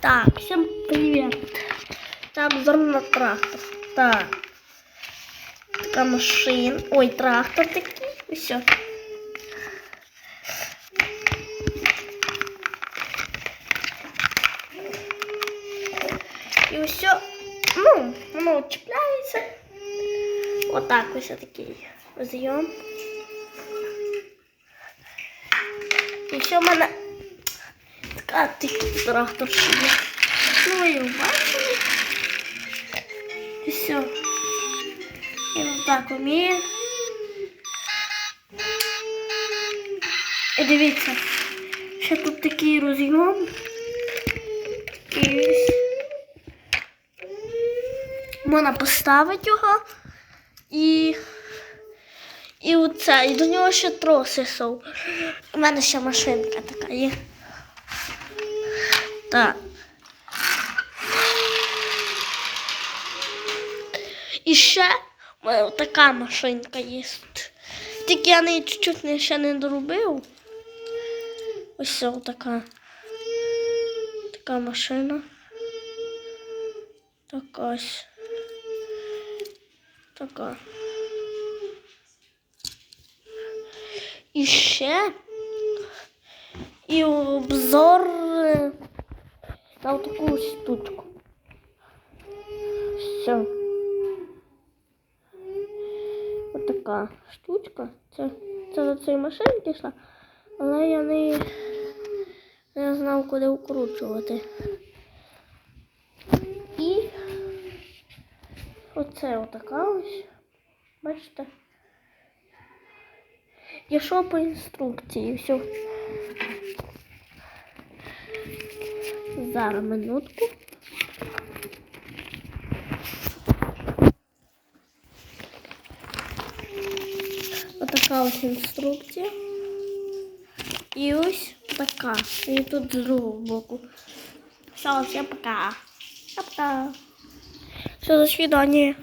Так, всем привет. Так, обзор на трактор. Так. Така машина. Ой, трактор такий. Все. І все. Ну, воно чіпляється. Отак ось такий розйом. І все в мене така такий трактор є. Ну, ви бачили. І все. І так вміє. І дивіться, ще тут такий розйом. І ось. Можна поставити його і. І оце, і до нього ще троси сов. У мене ще машинка така є. Так. І ще у мене така машинка є. Тільки я неї чуть-чуть не- ще не доробив. Ось це така. Така машина. Така ось. Така. І ще. І обзор е, на таку штучку. Все. Ось така штучка. Це, це до цієї машинки йшла, але я не, не знав, куди вкручувати. І оце отака ось. Бачите? Я йшов по інструкції, все. Зараз минутку. Отака ось інструкція. І ось така. І тут з другого боку. Все, всім пока. Пока. Все, до свидания.